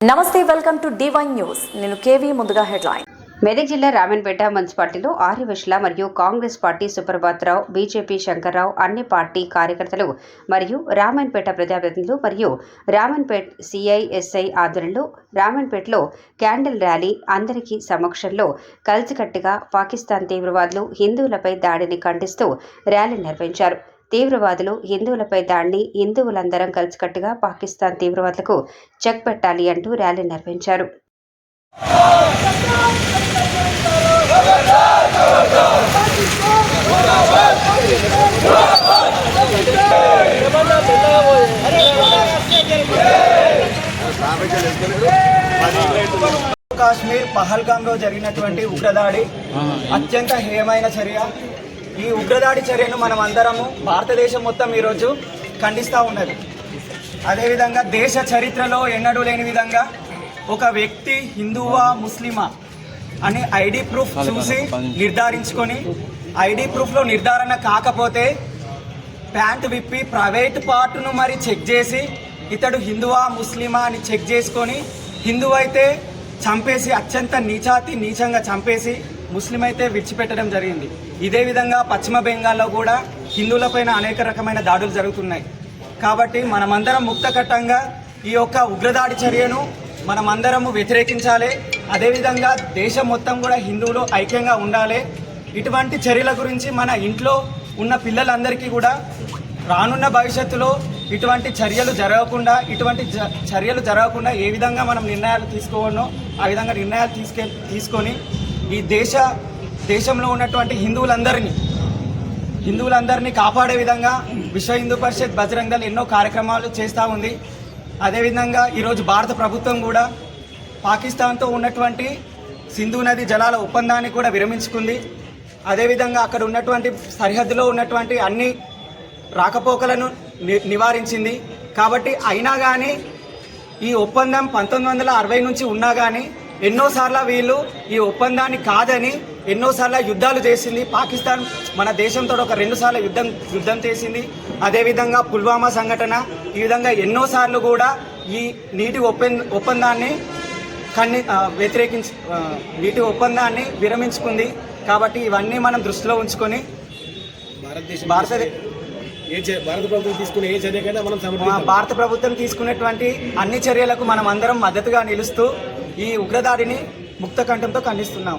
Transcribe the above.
నమస్తే welcome to divine news నేను KV ముందుగా హెడ్లైన్. మెదక్ జిల్లా రామన్పేట మున్సిపాలిటీలో ఆర్యవశుల మరియు కాంగ్రెస్ పార్టీ సుప్రభాత్రావు బీజేపీ శంకర్రావు అన్ని పార్టీ కార్యకర్తలు మరియు రామన్పేట ప్రజాప్రతినిధులు మరియు రామన్పేట్ సిఐఎస్ఐ ఆధ్వర్యంలో రామన్పేటలో క్యాండిల్ ర్యాలీ అందరికీ సమక్షంలో కలిసికట్టుగా పాకిస్తాన్ తీవ్రవాదులు హిందువులపై దాడిని ఖండిస్తూ ర్యాలీ నిర్వహించారు. తీవ్రవాదులు హిందువులపై దాడిని హిందువులందరం కలిసికట్టుగా పాకిస్తాన్ తీవ్రవాదులకు చెక్ పెట్టాలి అంటూ ర్యాలీ నిర్వహించారు. కాశ్మీర్ పహల్గాంలో జరిగినటువంటి ఉగ్రదాడి అత్యంత హేయమైన చర్య. ఈ ఉగ్రదాడి చర్యను మనం అందరము భారతదేశం మొత్తం ఈరోజు ఖండిస్తూ ఉన్నది. అదేవిధంగా దేశ చరిత్రలో ఎన్నడూ లేని విధంగా ఒక వ్యక్తి హిందువా ముస్లిమా అని ఐడి ప్రూఫ్ చూసి నిర్ధారించుకొని ఐడి ప్రూఫ్లో నిర్ధారణ కాకపోతే ప్యాంట్ విప్పి ప్రైవేట్ పార్ట్ను మరి చెక్ చేసి ఇతడు హిందువా ముస్లిమా అని చెక్ చేసుకొని హిందువు అయితే చంపేసి అత్యంత నీచాతి నీచంగా చంపేసి ముస్లిం అయితే విడిచిపెట్టడం జరిగింది. ఇదే విధంగా పశ్చిమ బెంగాల్లో కూడా హిందువులపైన అనేక రకమైన దాడులు జరుగుతున్నాయి. కాబట్టి మనమందరం ముక్తకట్టంగా ఈ యొక్క ఉగ్రదాడి చర్యను మనమందరము వ్యతిరేకించాలి. అదేవిధంగా దేశం మొత్తం కూడా హిందువులు ఐక్యంగా ఉండాలి. ఇటువంటి చర్యల గురించి మన ఇంట్లో ఉన్న పిల్లలందరికీ కూడా రానున్న భవిష్యత్తులో ఇటువంటి చర్యలు జరగకుండా ఇటువంటి జ- చర్యలు జరగకుండా ఏ విధంగా మనం నిర్ణయాలు తీసుకోవాలో ఆ విధంగా నిర్ణయాలు తీసుకె తీసుకొని ఈ దేశ దేశంలో ఉన్నటువంటి హిందువులందరినీ హిందువులందరినీ కాపాడే విధంగా విశ్వ హిందూ పరిషత్ బజరంగ దళ్ ఎన్నో కార్యక్రమాలు చేస్తూ ఉంది. అదేవిధంగా ఈరోజు భారత ప్రభుత్వం కూడా పాకిస్తాన్తో ఉన్నటువంటి సింధు నది జలాల ఒప్పందాన్ని కూడా విరమించుకుంది. అదేవిధంగా అక్కడ ఉన్నటువంటి సరిహద్దులో ఉన్నటువంటి అన్ని రాకపోకలను ని- నివారించింది. కాబట్టి అయినా కానీ ఈ ఒప్పందం పంతొమ్మిది వందల అరవై నుంచి ఉన్నా కానీ ఎన్నోసార్లు వీళ్ళు ఈ ఒప్పందాన్ని కాదని ఎన్నోసార్లు యుద్ధాలు చేసింది. పాకిస్తాన్ మన దేశంతో ఒక రెండు సార్లు యుద్ధం యుద్ధం చేసింది. అదేవిధంగా పుల్వామా సంఘటన ఈ విధంగా ఎన్నోసార్లు కూడా ఈ నీటి ఒప్పంద ఒప్పందాన్ని కన్ని వ్యతిరేకించి నీటి ఒప్పందాన్ని విరమించుకుంది. కాబట్టి ఇవన్నీ మనం దృష్టిలో ఉంచుకొని భారతదేశం భారత ఏ భారత ప్రభుత్వం తీసుకునే ఏ చర్యకైనా మనం భారత ప్రభుత్వం తీసుకున్నటువంటి అన్ని చర్యలకు మనం అందరం మద్దతుగా నిలుస్తూ ఈ ఉగ్రదాడిని ముక్త కంఠంతో ఖండిస్తున్నాం